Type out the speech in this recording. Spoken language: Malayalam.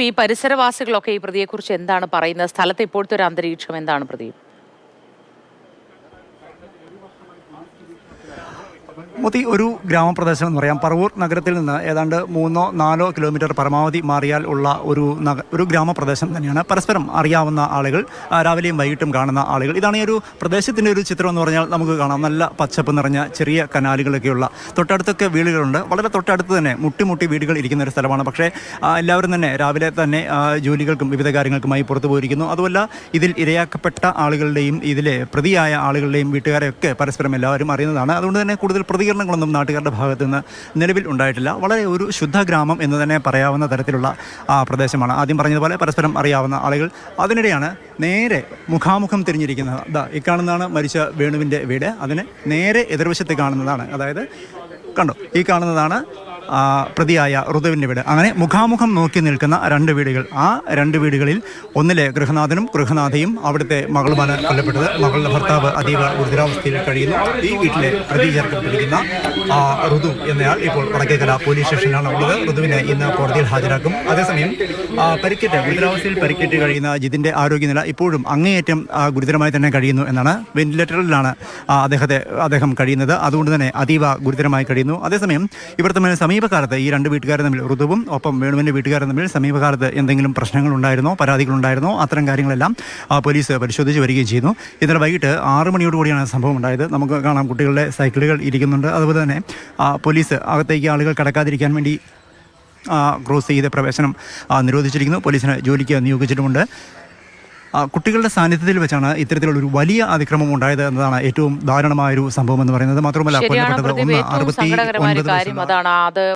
ഈ പരിസരവാസികളൊക്കെ ഈ പ്രതിയെക്കുറിച്ച് എന്താണ് പറയുന്നത്? സ്ഥലത്ത് ഇപ്പോഴത്തെ ഒരു അന്തരീക്ഷം എന്താണ് പ്രദീപ്? മോത്തി ഒരു ഗ്രാമപ്രദേശം എന്ന് പറയാം പറവൂർ നഗരത്തിൽ നിന്ന് ഏതാണ്ട് മൂന്നോ നാലോ കിലോമീറ്റർ പരമാവധി മാറിയാൽ ഉള്ള ഒരു നഗ ഒരു ഗ്രാമപ്രദേശം തന്നെയാണ്. പരസ്പരം അറിയാവുന്ന ആളുകൾ രാവിലെയും വൈകിട്ടും കാണുന്ന ആളുകൾ. ഇതാണ് ഈ ഒരു പ്രദേശത്തിന്റെ ഒരു ചിത്രം എന്ന് പറഞ്ഞാൽ നമുക്ക് കാണാം. നല്ല പച്ചപ്പ് നിറഞ്ഞ ചെറിയ കനാലുകളൊക്കെയുള്ള തൊട്ടടുത്തൊക്കെ വീടുകളുണ്ട്. വളരെ തൊട്ടടുത്ത് തന്നെ മുട്ടി മുട്ടി വീടുകൾ ഇരിക്കുന്ന ഒരു സ്ഥലമാണ്. പക്ഷേ എല്ലാവരും തന്നെ രാവിലെ തന്നെ ജോലികൾക്കും വിവിധ കാര്യങ്ങൾക്കുമായി പുറത്തു പോയിരിക്കുന്നു. അതുമല്ല ഇതിൽ ഇരയാക്കപ്പെട്ട ആളുകളുടെയും ഇതിലെ പ്രതിയായ ആളുകളുടെയും വീട്ടുകാരെയൊക്കെ പരസ്പരം എല്ലാവരും അറിയുന്നതാണ്. അതുകൊണ്ട് തന്നെ കൂടുതൽ പ്രതികരണങ്ങളൊന്നും നാട്ടുകാരുടെ ഭാഗത്തു നിന്ന് നിലവിൽ ഉണ്ടായിട്ടില്ല. വളരെ ഒരു ശുദ്ധ ഗ്രാമം എന്ന് തന്നെ പറയാവുന്ന തരത്തിലുള്ള പ്രദേശമാണ്. ആദ്യം പറഞ്ഞതുപോലെ പരസ്പരം അറിയാവുന്ന ആളുകൾ അതിനിടെയാണ് നേരെ മുഖാമുഖം തിരിഞ്ഞിരിക്കുന്നത്. ദാ ഈ കാണുന്നതാണ് മരിച്ച വേണുവിന്റെ വീട്. അതിന് നേരെ എതിർവശത്ത് കാണുന്നതാണ്. അതായത് കണ്ടോ ഈ കാണുന്നതാണ് പ്രതിയായ ഋതുവിന്റെ വീട്. അങ്ങനെ മുഖാമുഖം നോക്കി നിൽക്കുന്ന രണ്ട് വീടുകൾ ആ രണ്ട് വീടുകളിൽ ഒന്നിലെ ഗൃഹനാഥനും ഗൃഹനാഥയും അവിടുത്തെ മകളുമാണ് കൊല്ലപ്പെട്ടത്. മകളുടെ ഭർത്താവ് അതീവ ഗുരുതരാവസ്ഥയിൽ കഴിയുന്നു. ഈ വീട്ടിലെ പ്രതി ചേർക്കപ്പെട്ടിരിക്കുന്ന ഋതു എന്നയാൾ ഇപ്പോൾ വടക്കേക്കര പോലീസ് സ്റ്റേഷനിലാണ് ഉള്ളത്. ഋതുവിനെ ഇന്ന് കോടതിയിൽ ഹാജരാക്കും. അതേസമയം പരിക്കേറ്റ് ഗുരുതരാവസ്ഥയിൽ പരിക്കേറ്റ് കഴിയുന്ന ജിതിന്റെ ആരോഗ്യനില ഇപ്പോഴും അങ്ങേയറ്റം ഗുരുതരമായി തന്നെ കഴിയുന്നു എന്നാണ് വെന്റിലേറ്ററിലാണ് അദ്ദേഹത്തെ അദ്ദേഹം കഴിയുന്നത്. അതുകൊണ്ട് തന്നെ അതീവ ഗുരുതരമായി കഴിയുന്നു. അതേസമയം ഇവർ തമ്മിൽ സമീപകാലത്ത് ഈ രണ്ട് വീട്ടുകാരും തമ്മിൽ ഋതുവും ഒപ്പം വേണുവിന്റെ വീട്ടുകാരും തമ്മിൽ സമീപകാലത്ത് എന്തെങ്കിലും പ്രശ്നങ്ങൾ ഉണ്ടായിരുന്നോ പരാതികൾ ഉണ്ടായിരുന്നോ അത്തരം കാര്യങ്ങളെല്ലാം പോലീസ് പരിശോധിച്ച് വരികയും ചെയ്യുന്നു ഇന്നലെ വൈകിട്ട് ആറ് മണിയോട് കൂടിയാണ് സംഭവം ഉണ്ടായത് നമുക്ക് കാണാം കുട്ടികളുടെ സൈക്കിളുകൾ ഇരിക്കുന്നുണ്ട്. അതുപോലെ തന്നെ പോലീസ് അകത്തേക്ക് ആളുകൾ കടക്കാതിരിക്കാൻ വേണ്ടി ക്രോസ് ചെയ്ത് പ്രവേശനം നിരോധിച്ചിരിക്കുന്നു. പോലീസിനെ ജോലിക്ക് നിയോഗിച്ചിട്ടുമുണ്ട്. കുട്ടികളുടെ സാന്നിധ്യത്തിൽ വെച്ചാണ് ഇത്തരത്തിലുള്ള ഒരു വലിയ അതിക്രമം ഉണ്ടായത് എന്നതാണ് ഏറ്റവും ദാരുണമായ ഒരു സംഭവം എന്ന് പറയുന്നത്. മാത്രമല്ല കൊല്ലപ്പെട്ടത് ഒന്ന് അറുപത്തി ഒൻപത് അതാണ്. അത്